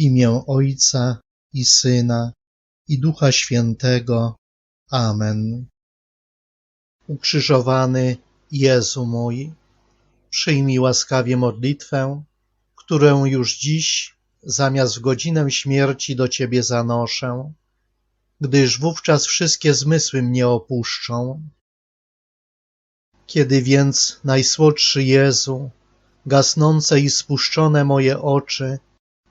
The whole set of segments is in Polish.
imię Ojca i Syna i Ducha Świętego. Amen. Ukrzyżowany Jezu mój, przyjmij łaskawie modlitwę, którą już dziś, zamiast w godzinę śmierci do Ciebie zanoszę, gdyż wówczas wszystkie zmysły mnie opuszczą. Kiedy więc, najsłodszy Jezu, gasnące i spuszczone moje oczy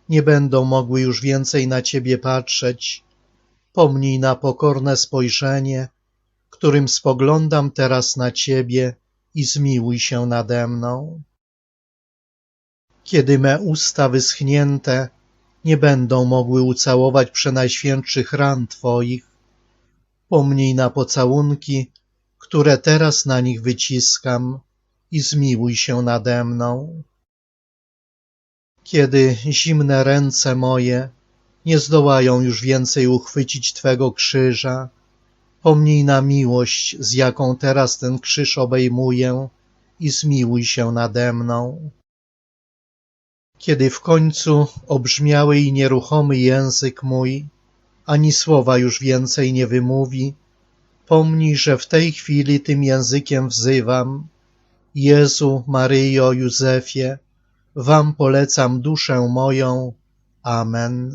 nie będą mogły już więcej na Ciebie patrzeć, pomnij na pokorne spojrzenie, którym spoglądam teraz na Ciebie i zmiłuj się nade mną. Kiedy me usta wyschnięte nie będą mogły ucałować przenajświętszych ran Twoich, pomnij na pocałunki, które teraz na nich wyciskam i zmiłuj się nade mną. Kiedy zimne ręce moje nie zdołają już więcej uchwycić Twego krzyża, pomnij na miłość, z jaką teraz ten krzyż obejmuję i zmiłuj się nade mną. Kiedy w końcu obrzmiały i nieruchomy język mój, ani słowa już więcej nie wymówi, pomnij, że w tej chwili tym językiem wzywam, Jezu, Maryjo, Józefie, Wam polecam duszę moją. Amen.